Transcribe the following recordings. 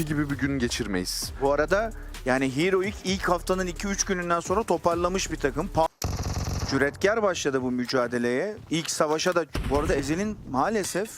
dünkü gibi bir gün geçirmeyiz. Bu arada yani Heroic ilk haftanın 2-3 gününden sonra toparlamış bir takım. Pa- Cüretkar başladı bu mücadeleye. İlk savaşa da bu arada Ezel'in maalesef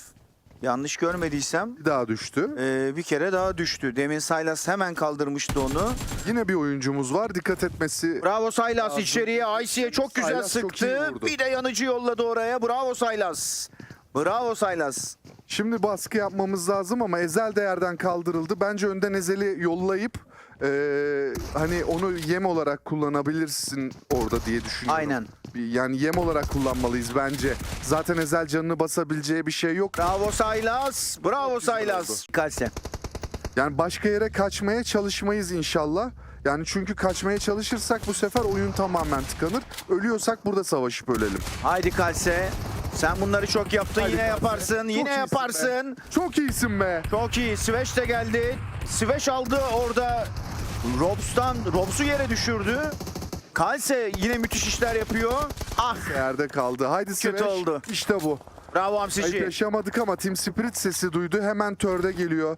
yanlış görmediysem Bir daha düştü. e, bir kere daha düştü. Demin Saylas hemen kaldırmıştı onu. Yine bir oyuncumuz var. Dikkat etmesi Bravo Saylas içeriye. IC'ye çok güzel Saylas çok iyi sıktı. vurdu. Bir de yanıcı yolladı oraya. Bravo Saylas. Bravo Saylas. Şimdi baskı yapmamız lazım ama Ezel de yerden kaldırıldı. Bence önden Ezel'i yollayıp eee, hani onu yem olarak kullanabilirsin orada diye düşünüyorum. Aynen. Yani yem olarak kullanmalıyız bence. Zaten Ezel canını basabileceği bir şey yok. Bravo Saylas. Bravo Saylas. Kalse. Yani başka yere kaçmaya çalışmayız inşallah. Yani çünkü kaçmaya çalışırsak bu sefer oyun tamamen tıkanır. Ölüyorsak burada savaşıp ölelim. Haydi Kalse. Sen bunları çok yaptın. Haydi Yine yaparsın. Çok Yine yaparsın. Çok iyisin be. Çok iyi. Sveş de geldi. Sveş aldı orada. Robs'tan Robs'u yere düşürdü. Kalse yine müthiş işler yapıyor. Ah Yerde kaldı. Haydi Kötü Sveş. oldu. İşte bu. bravo Hamsici. yaşamadık ama Team Spirit sesi duydu. Hemen törde geliyor.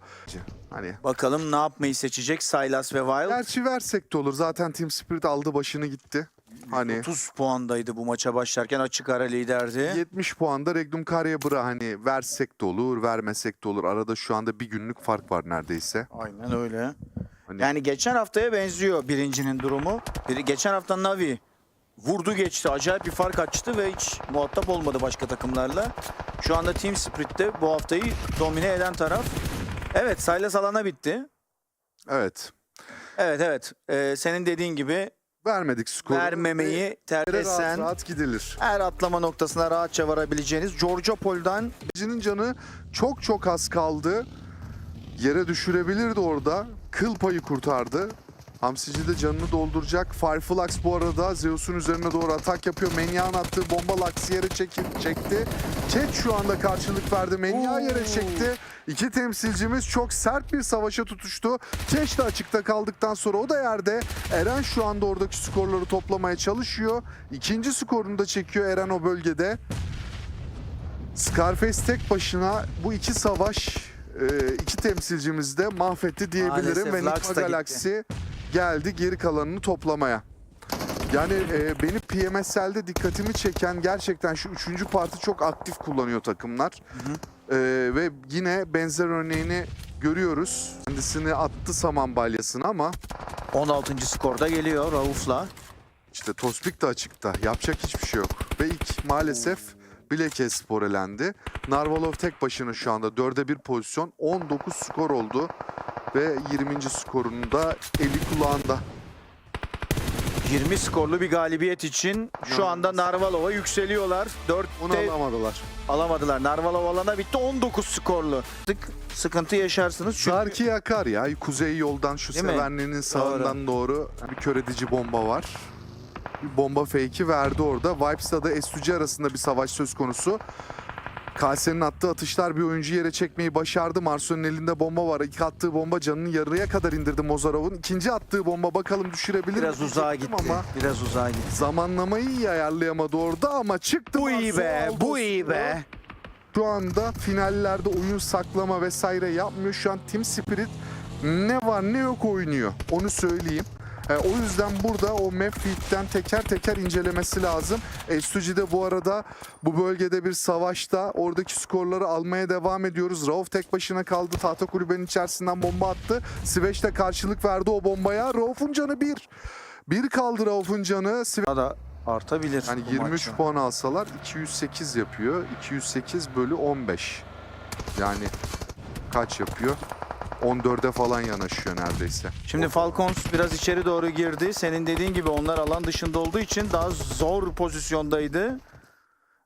Hani Bakalım ne yapmayı seçecek Silas ve Wild. gerçi versek de olur. Zaten Team Spirit aldı başını gitti. Hani 30 puandaydı bu maça başlarken açık ara liderdi. 70 puanda Regnum Karyabra hani versek de olur, vermesek de olur. Arada şu anda bir günlük fark var neredeyse. Aynen öyle. Hani Yani geçen haftaya benziyor birincinin durumu. Biri, geçen hafta Navi vurdu geçti. Acayip bir fark açtı ve hiç muhatap olmadı başka takımlarla. Şu anda Team Spirit'te bu haftayı domine eden taraf. Evet Silas alana bitti. evet. Evet evet Ee, senin dediğin gibi Vermedik skoru. vermemeyi Ve tercih rahat etsen rahat gidilir. her atlama noktasına rahatça varabileceğiniz Pol'dan Cinin canı çok çok az kaldı. Yere düşürebilirdi orada. Kıl payı kurtardı. Hamsici de canını dolduracak. Fireflux bu arada Zeus'un üzerine doğru atak yapıyor. Menya'nın attığı bomba Lux'ı yere çekip çekti. Ket şu anda karşılık verdi. Menya yere çekti. İki temsilcimiz çok sert bir savaşa tutuştu. Keş de açıkta kaldıktan sonra o da yerde. Eren şu anda oradaki skorları toplamaya çalışıyor. İkinci skorunu da çekiyor Eren o bölgede. Scarface tek başına bu iki savaş e, iki temsilcimizi de mahvetti diyebilirim. Maalesef Ve Lux Nigma da gitti. Geldi geri kalanını toplamaya. Yani e, beni PMSL'de dikkatimi çeken gerçekten şu üçüncü parti çok aktif kullanıyor takımlar. E, ve yine benzer örneğini görüyoruz. Kendisini attı saman balyasına ama 16. skorda geliyor Rauf'la. işte Tospik de açıkta. Yapacak hiçbir şey yok. Ve ilk maalesef Bileke Spor elendi. Narvalov tek başına şu anda 4'e 1 pozisyon. 19 skor oldu. Ve 20. skorunu da eli kulağında. 20 skorlu bir galibiyet için şu anda Narvalova yükseliyorlar. 4'te Onu alamadılar. alamadılar. Narvalova alana bitti 19 skorlu. Sık sıkıntı yaşarsınız çünkü Sarki yakar ya. Kuzey yoldan şu Değil mi? Sevenli'nin sağından doğru bir kör edici bomba var. Bir bomba fake'i verdi orada. Vibes'la da Estuci arasında bir savaş söz konusu. Kalse'nin attığı atışlar bir oyuncu yere çekmeyi başardı. Marcel'in elinde bomba var. İlk attığı bomba canını yarıya kadar indirdi Mozarov'un. İkinci attığı bomba bakalım düşürebilir biraz mi uzağa gitti. Ama Biraz uzağa gitti. zamanlamayı iyi ayarlayamadı orada ama çıktı. Bu iyi be, aldı bu iyi be. Şu anda finallerde oyun saklama vesaire yapmıyor. Şu an Team Spirit ne var ne yok oynuyor. Onu söyleyeyim. E, o yüzden burada o map feed'den teker teker incelemesi lazım. Estuji de bu arada bu bölgede bir savaşta oradaki skorları almaya devam ediyoruz. Rauf tek başına kaldı. Tahta kulübenin içerisinden bomba attı. Sveş de karşılık verdi o bombaya. Rauf'un canı bir. Bir kaldı Rauf'un canı. Daha da artabilir. yani bu 23 maçta. puan alsalar 208 yapıyor. 208 bölü 15. Yani kaç yapıyor? 14'e falan yanaşıyor neredeyse. Şimdi Falcons biraz içeri doğru girdi. Senin dediğin gibi onlar alan dışında olduğu için daha zor pozisyondaydı.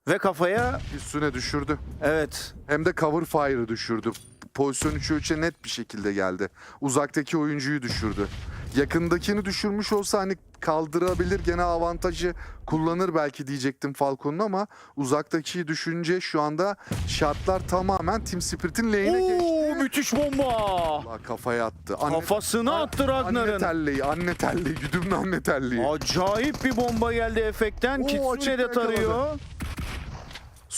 Ve kafaya Üstüne düşürdü. evet Hem de cover fire'ı düşürdü. Pozisyon 3'e 3'e net bir şekilde geldi. Uzaktaki oyuncuyu düşürdü. Yakındakini düşürmüş olsa hani kaldırabilir gene avantajı kullanır belki diyecektim Falcon'un ama uzaktakiyi düşünce şu anda şartlar tamamen Team Spirit'in lane'e geçti. Oo, müthiş bomba. Allah kafaya attı. Anne, Kafasına attı Anne Ragnar'ın. telleği, anne telleği, güdümlü anne telleği. Acayip bir bomba geldi efekten. Oo, Kitsune de tarıyor.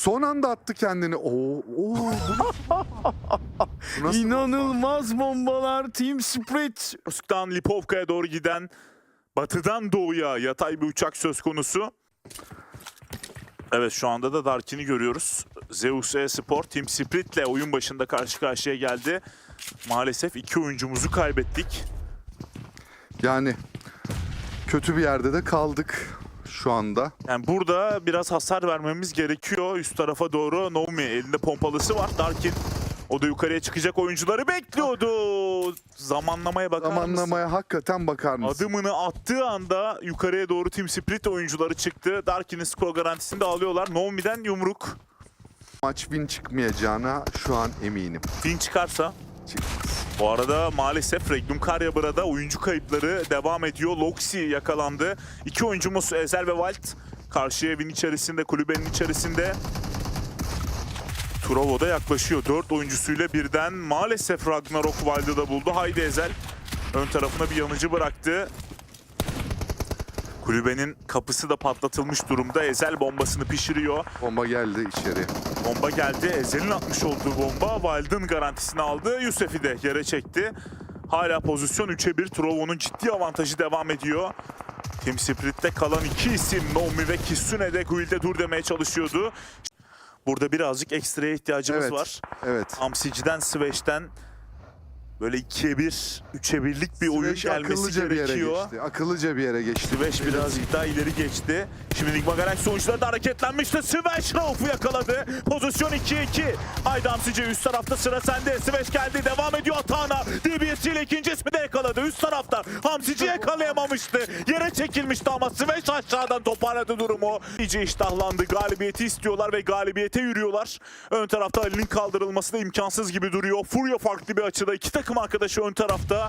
Son anda attı kendini. Oo, oo bu nasıl? bu nasıl? İnanılmaz bombalar Team Sprit. Kursk'tan Lipovka'ya doğru giden batıdan doğuya yatay bir uçak söz konusu. Evet şu anda da Darkin'i görüyoruz. Zeus E-Spor Team Spirit'le oyun başında karşı karşıya geldi. Maalesef iki oyuncumuzu kaybettik. Yani kötü bir yerde de kaldık şu anda. Yani burada biraz hasar vermemiz gerekiyor. Üst tarafa doğru Naomi elinde pompalısı var. Darkin o da yukarıya çıkacak oyuncuları bekliyordu. Zamanlamaya bakar mısın? Zamanlamaya hakikaten bakar mısın? Adımını attığı anda yukarıya doğru Team Spirit oyuncuları çıktı. Darkin'in skor garantisini de alıyorlar. Naomi'den yumruk. Maç win çıkmayacağına şu an eminim. Fin çıkarsa. Çıkmaz. Bu arada maalesef Regnum Karyabra'da oyuncu kayıpları devam ediyor. Loxi yakalandı. İki oyuncumuz Ezel ve Walt. Karşı evin içerisinde, kulübenin içerisinde. Turovo da yaklaşıyor. Dört oyuncusuyla birden maalesef Ragnarok Wild'ı da buldu. Haydi Ezel. Ön tarafına bir yanıcı bıraktı. Kulübenin kapısı da patlatılmış durumda. Ezel bombasını pişiriyor. Bomba geldi içeri. Bomba geldi. Ezel'in atmış olduğu bomba Wild'ın garantisini aldı. Yusef'i de yere çekti. Hala pozisyon 3'e 1. Trovo'nun ciddi avantajı devam ediyor. Team Spirit'te kalan iki isim Naomi ve Kitsune de Guild'e dur demeye çalışıyordu. Burada birazcık ekstraya ihtiyacımız Evet. var. Evet. Amsici'den, Sveş'ten böyle 2'ye 1, 3'e 1'lik bir oyun Süreç gelmesi akıllıca bir yere gerekiyor. geçti. Akıllıca bir yere geçti. Sveş birazcık daha ileri geçti. Şimdi Nigma Galaxy oyuncuları da hareketlenmişti. Sveş Rauf'u yakaladı. Pozisyon 2-2. Haydi Hamsici üst tarafta sıra sende. Sveş geldi. Devam ediyor atağına. DBS ile ikinci ismi de yakaladı. Üst tarafta. Hamsici yakalayamamıştı. Yere çekilmişti ama Sveş aşağıdan toparladı durumu. İyice iştahlandı. Galibiyeti istiyorlar ve galibiyete yürüyorlar. Ön tarafta Ali'nin kaldırılması da imkansız gibi duruyor. Furya farklı bir açıda. İki takım arkadaşı ön tarafta.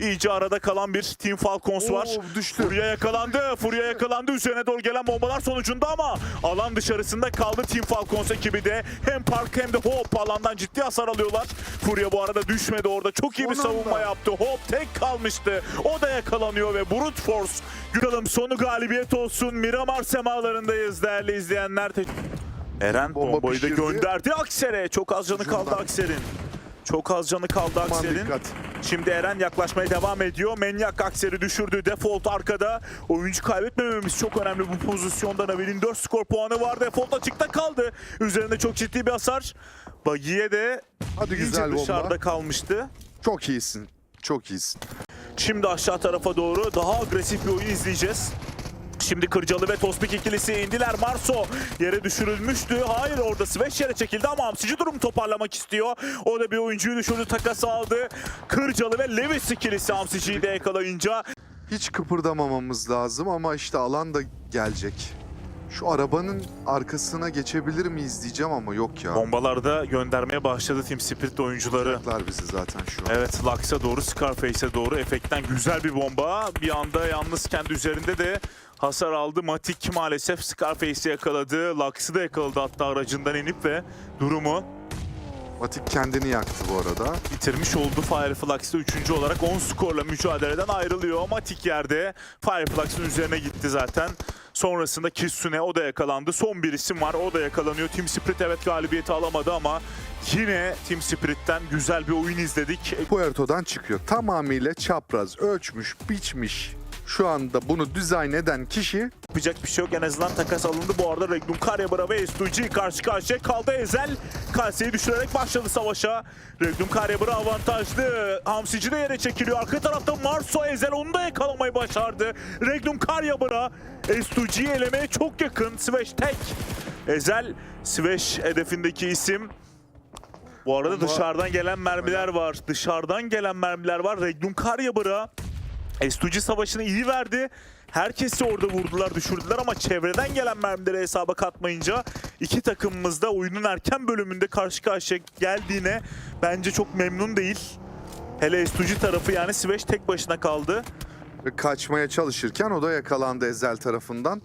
İyice arada kalan bir Team Falcons var. Oo, düştü. Furya yakalandı. Furya yakalandı. Üzerine doğru gelen bombalar sonucunda ama alan dışarısında kaldı Team Falcons ekibi de. Hem Park hem de Hope alandan ciddi hasar alıyorlar. Furya bu arada düşmedi orada. Çok iyi bir Son savunma anda. yaptı. Hope tek kalmıştı. O da yakalanıyor ve Brute Force. Güralım sonu galibiyet olsun. Miramar semalarındayız değerli izleyenler. Eren Bomba bombayı da gönderdi Akser'e. Çok az canı kaldı. Akser'in. Çok az canı kaldı dikkat. Şimdi Eren yaklaşmaya devam ediyor. Menyak Akser'i düşürdü. Default arkada. Oyuncu kaybetmememiz çok önemli bu pozisyonda. Navil'in 4 skor puanı var. Default açıkta kaldı. Üzerinde çok ciddi bir hasar. Bagiye de Hadi güzel bomba. dışarıda kalmıştı. Çok iyisin. Çok iyisin. Şimdi aşağı tarafa doğru daha agresif bir oyun izleyeceğiz. Şimdi Kırcalı ve Tospik ikilisi indiler. Marso yere düşürülmüştü. Hayır orada Sveş yere çekildi ama Hamsici durum toparlamak istiyor. O da bir oyuncuyu düşürdü takas aldı. Kırcalı ve Lewis ikilisi Hamsici'yi de yakalayınca Hiç kıpırdamamamız lazım ama işte alan da gelecek. Şu arabanın arkasına geçebilir miyiz diyeceğim ama yok ya. bombalarda göndermeye başladı Team Spirit oyuncuları. Bombalar bizi zaten şu an. Evet Lux'a doğru Scarface'e doğru efektten güzel bir bomba. Bir anda yalnız kendi üzerinde de hasar aldı. Matic maalesef Scarface'i yakaladı. Lux'ı da yakaladı hatta aracından inip ve durumu Matik kendini yaktı bu arada. bitirmiş oldu. Fireflux'ta 3. olarak 10 skorla mücadeleden ayrılıyor. Matic yerde Fireflux'ın üzerine gitti zaten. Sonrasında Kitsune o da yakalandı. Son bir isim var o da yakalanıyor. Team Spirit evet galibiyeti alamadı ama yine Team Spirit'ten güzel bir oyun izledik. Puerto'dan çıkıyor. Tamamıyla çapraz, ölçmüş, biçmiş. Şu anda bunu dizayn eden kişi Yapacak bir şey yok. En azından takas alındı. Bu arada Regnum Karyabara ve S2G karşı karşıya kaldı. Ezel Kalse'yi düşürerek başladı savaşa. Regnum Karyabara avantajlı. Hamsici de yere çekiliyor. Arka tarafta Marso Ezel onu da yakalamayı başardı. Regnum Karyabara S2G'yi elemeye çok yakın. Sveş tek. Ezel Sveş hedefindeki isim. Bu arada Ama- dışarıdan gelen mermiler var. Dışarıdan gelen mermiler var. Regnum Karyabara S2G savaşını iyi verdi. Herkesi orada vurdular, düşürdüler ama çevreden gelen mermileri hesaba katmayınca iki takımımız da oyunun erken bölümünde karşı karşıya geldiğine bence çok memnun değil. Hele S2G tarafı yani Sveş tek başına kaldı. kaçmaya çalışırken o da yakalandı Ezel tarafından.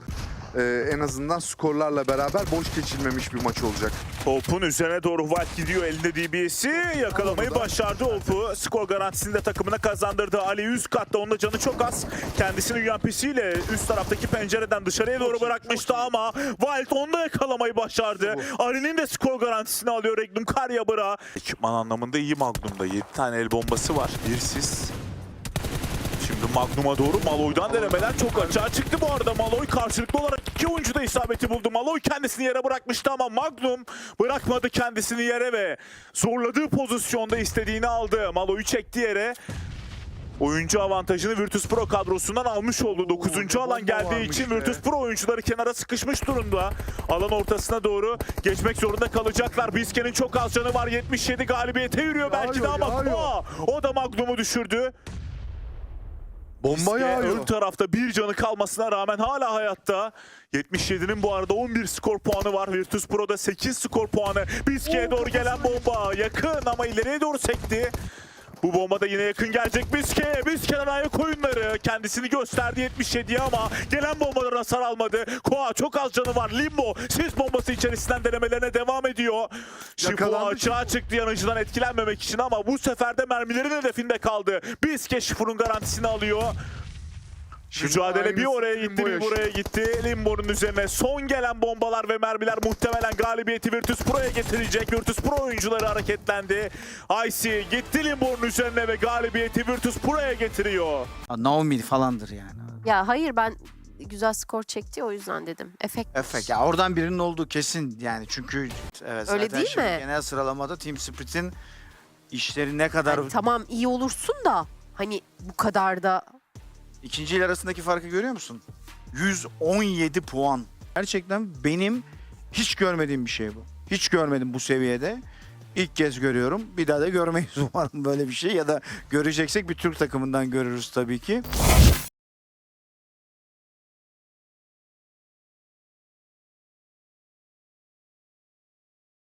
E, en azından skorlarla beraber boş geçilmemiş bir maç olacak. Hope'un üzerine doğru White gidiyor elinde DBS'i yakalamayı Orada. başardı Hope'u. Skor garantisini de takımına kazandırdı. Ali üst katta onun da canı çok az. Kendisini UMP'siyle üst taraftaki pencereden dışarıya doğru bırakmıştı ama Wild onu da yakalamayı başardı. Ali'nin de skor garantisini alıyor Regnum Karyabıra. Ekipman anlamında iyi Magnum'da 7 tane el bombası var. Bir sis. Magnum'a doğru Maloy'dan denemeler çok açığa çıktı bu arada. Maloy karşılıklı olarak iki oyuncu da isabeti buldu. Maloy kendisini yere bırakmıştı ama Magnum bırakmadı kendisini yere ve zorladığı pozisyonda istediğini aldı. Maloy'u çekti yere. Oyuncu avantajını Virtus Pro kadrosundan almış oldu. 9. ne alan geldiği için be. Virtus Pro oyuncuları kenara sıkışmış durumda. Alan ortasına doğru geçmek zorunda kalacaklar. Biske'nin çok az canı var. 77 galibiyete yürüyor belki de ama o da Magnum'u düşürdü. Bomba yağıyor. ön tarafta bir canı kalmasına rağmen hala hayatta. 77'nin bu arada 11 skor puanı var. Virtus Pro'da 8 skor puanı. Biske'ye Oo, doğru gelen bomba yakın ama ileriye doğru sekti. Bu bomba da yine yakın gelecek Biske'ye. Biske'den ayak oyunları. Kendisini gösterdi 77'ye ama gelen bombadan hasar almadı. Koa çok az canı var. Limbo sis bombası içerisinden denemelerine devam ediyor. Şimdi Koa açığa çıktı yanıcıdan etkilenmemek için ama bu sefer de mermilerin hedefinde kaldı. Biske Şifur'un garantisini alıyor. Şimdi Mücadele bir oraya gitti bir buraya gitti. Limbo'nun üzerine son gelen bombalar ve mermiler muhtemelen galibiyeti Virtus Pro'ya getirecek. Virtus Pro oyuncuları hareketlendi. Icy gitti Limbo'nun üzerine ve galibiyeti Virtus Pro'ya getiriyor. Naomi falandır yani. Ya hayır ben güzel skor çekti o yüzden dedim. Efekt. Efekt. Ya oradan birinin olduğu kesin yani çünkü evet Öyle zaten değil mi? Genel sıralamada Team Spirit'in işleri ne kadar Yani tamam iyi olursun da hani bu kadar da ikinci il arasındaki farkı görüyor musun? 117 puan. Gerçekten benim hiç görmediğim bir şey bu. Hiç görmedim bu seviyede. İlk kez görüyorum. Bir daha da görmeyiz umarım böyle bir şey ya da göreceksek bir Türk takımından görürüz tabii ki.